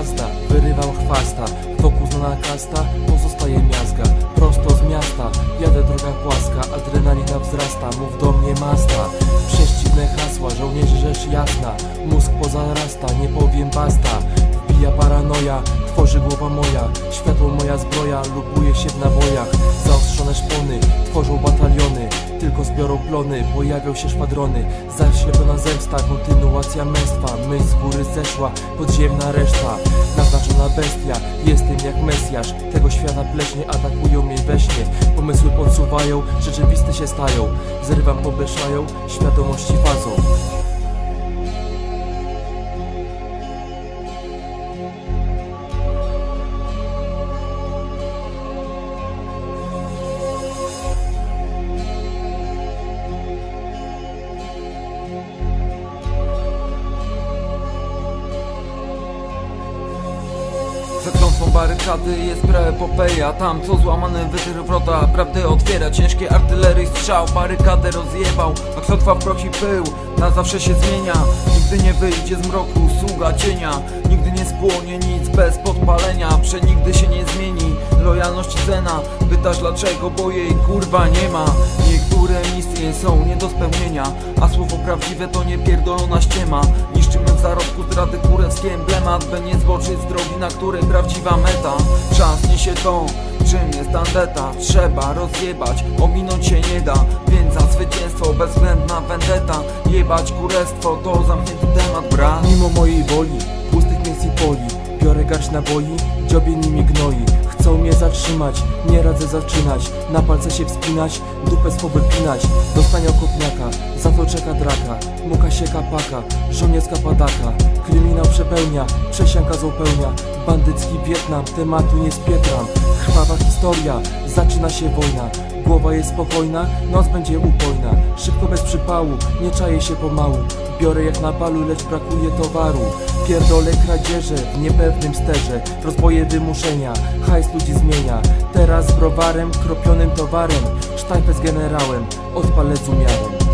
chwasta. Wokół znana kasta, pozostaje miazga. Prosto z miasta, jadę droga płaska. Adrenalina wzrasta, mów do mnie masta. Prześcigłe hasła, żołnierzy rzecz jasna. Mózg pozarasta, nie powiem basta. Wbija paranoja, tworzy głowa moja. Światło moja zbroja, lubuje się w nabojach Zbiorą plony, pojawią się szwadrony. Zaślepiona zemsta, kontynuacja męstwa. Myśl z góry zeszła, podziemna reszta. Naznaczona bestia, jestem jak Mesjasz. Tego świata pleśnie atakują mnie we śnie. Pomysły podsuwają, rzeczywiste się stają. Zrywam pobeszają, świadomości fazą Za klątwą barykady jest preepopeja. Tam co złamany wytyr wrota Prawdy otwiera. Ciężkie artylerii strzał Barykadę rozjebał, a klątwa w proch i pył Na zawsze się zmienia. Nigdy nie wyjdzie z mroku sługa cienia. Nigdy nie spłonie nic bez podpalenia. Przenigdy się nie zmieni Lojalność cena Pytasz dlaczego, bo jej kurwa nie ma. Niektóre misje są nie do spełnienia A słowo prawdziwe to nie pierdolona ściema Zarodku zdrady kurewski emblemat By nie zboczyć z drogi, na której prawdziwa meta. Czas niesie to, czym jest tandeta Trzeba rozjebać, ominąć się nie da. Więc za zwycięstwo, bezwzględna vendetta. Jebać kurestwo, to zamknięty temat, brat. Mimo mojej woli, pustych miejsc i poli Biorę garść naboi, dziobie nimi gnoi nie radzę zaczynać Na palce się wspinać, dupę swą wypinać Dostanie okopniaka, za to czeka draka. Muka się kapaka, żołnierska padaka. Kryminał przepełnia, przesianka zupełnia Bandycki Wietnam, tematu nie spietram Krwawa historia, zaczyna się wojna Głowa jest spokojna, noc będzie upojna. Szybko bez przypału, nie czaję się pomału. Biorę jak na balu, lecz brakuje towaru. Pierdolę kradzieże w niepewnym sterze. Rozboje wymuszenia, hajs ludzi zmienia. Teraz z browarem, kropionym towarem. Sztajpę z generałem, odpalę z umiarem